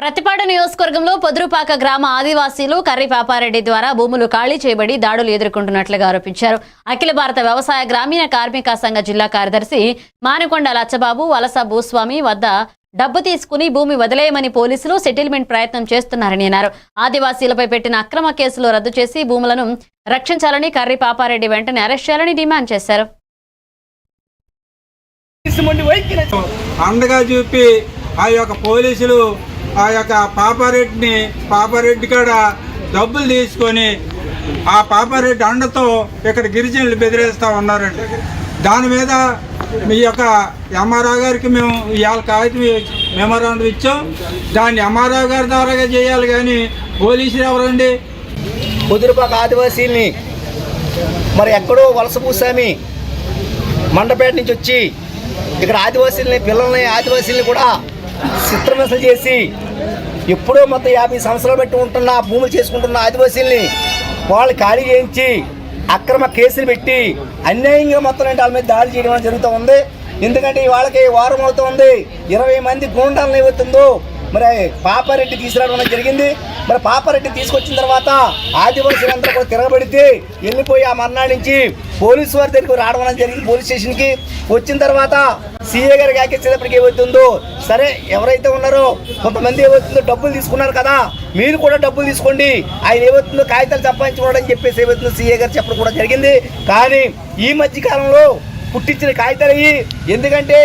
ప్రతిపాడు నియోజకవర్గంలో పొదురుపాక గ్రామ ఆదివాసీలు కర్రి పాపారెడ్డి ద్వారా భూములు ఖాళీ చేయబడి దాడులు ఎదుర్కొంటున్నట్లుగా ఆరోపించారు. అఖిల భారత వ్యవసాయ గ్రామీణ కార్మిక సంఘ జిల్లా కార్యదర్శి మానకొండ లచ్చబాబు వలస భూస్వామి వద్ద డబ్బు తీసుకుని భూమి వదిలేయమని పోలీసులు సెటిల్మెంట్ ప్రయత్నం చేస్తున్నారని అన్నారు. ఆదివాసీలపై పెట్టిన అక్రమ కేసులు రద్దు చేసి భూములను రక్షించాలని కర్రి పాపారెడ్డి వెంటనే అరెస్ట్ చేయాలని డిమాండ్ చేశారు. అండగా చూపి ఆ యొక్క పోలీసులు ఆ యొక్క పాపారెడ్డిని పాపారెడ్డి కాడ డబ్బులు తీసుకొని ఆ పాపారెడ్డి అండతో ఇక్కడ గిరిజనులు బెదిరేస్తూ ఉన్నారండి. దాని మీద మీ యొక్క ఎంఆర్ఓ గారికి మేము ఇవాళ కాగితం మెమోరాండం ఇచ్చాం. దాన్ని ఎంఆర్ఓ గారి ద్వారాగా చేయాలి కానీ పోలీసులు ఎవరండి? కుదురుపాక ఆదివాసీల్ని మరి ఎక్కడో వలస మండపేట నుంచి వచ్చి ఇక్కడ ఆదివాసీల్ని పిల్లల్ని ఆదివాసీల్ని కూడా చిత్రహింసలు చేసి ఎప్పుడో మొత్తం యాభై సంవత్సరాలు పెట్టి ఉంటున్న భూములు చేసుకుంటున్న ఆదివాసీల్ని వాళ్ళు ఖాళీ చేయించి అక్రమ కేసులు పెట్టి అన్యాయంగా మొత్తం అంటే వాళ్ళ మీద దాడి చేయడం జరుగుతూ ఉంది. ఎందుకంటే వాళ్ళకి వారం అవుతుంది ఇరవై మంది గూండాలను ఏవవుతుందో మరి పాపారెడ్డి తీసుకురావడం జరిగింది. మరి పాపారెడ్డి తీసుకొచ్చిన తర్వాత ఆదివాసీలందరూ కూడా తిరగబడితే వెళ్ళిపోయి ఆ మర్నాడు నుంచి పోలీసు వారి దగ్గరికి రావడం జరిగింది. పోలీస్ స్టేషన్కి వచ్చిన తర్వాత సీఏ గారికి యాకేసేటప్పటికి ఏమవుతుందో సరే ఎవరైతే ఉన్నారో కొంతమంది ఏమవుతుందో డబ్బులు తీసుకున్నారు కదా మీరు కూడా డబ్బులు తీసుకోండి. ఆయన ఏమవుతుందో కాగితాలు సంపాదించుకోవడం అని చెప్పేసి ఏమవుతుందో సీఏ గారు చెప్పడం కూడా జరిగింది. కానీ ఈ మధ్యకాలంలో పుట్టించిన కాగితాలు ఎందుకంటే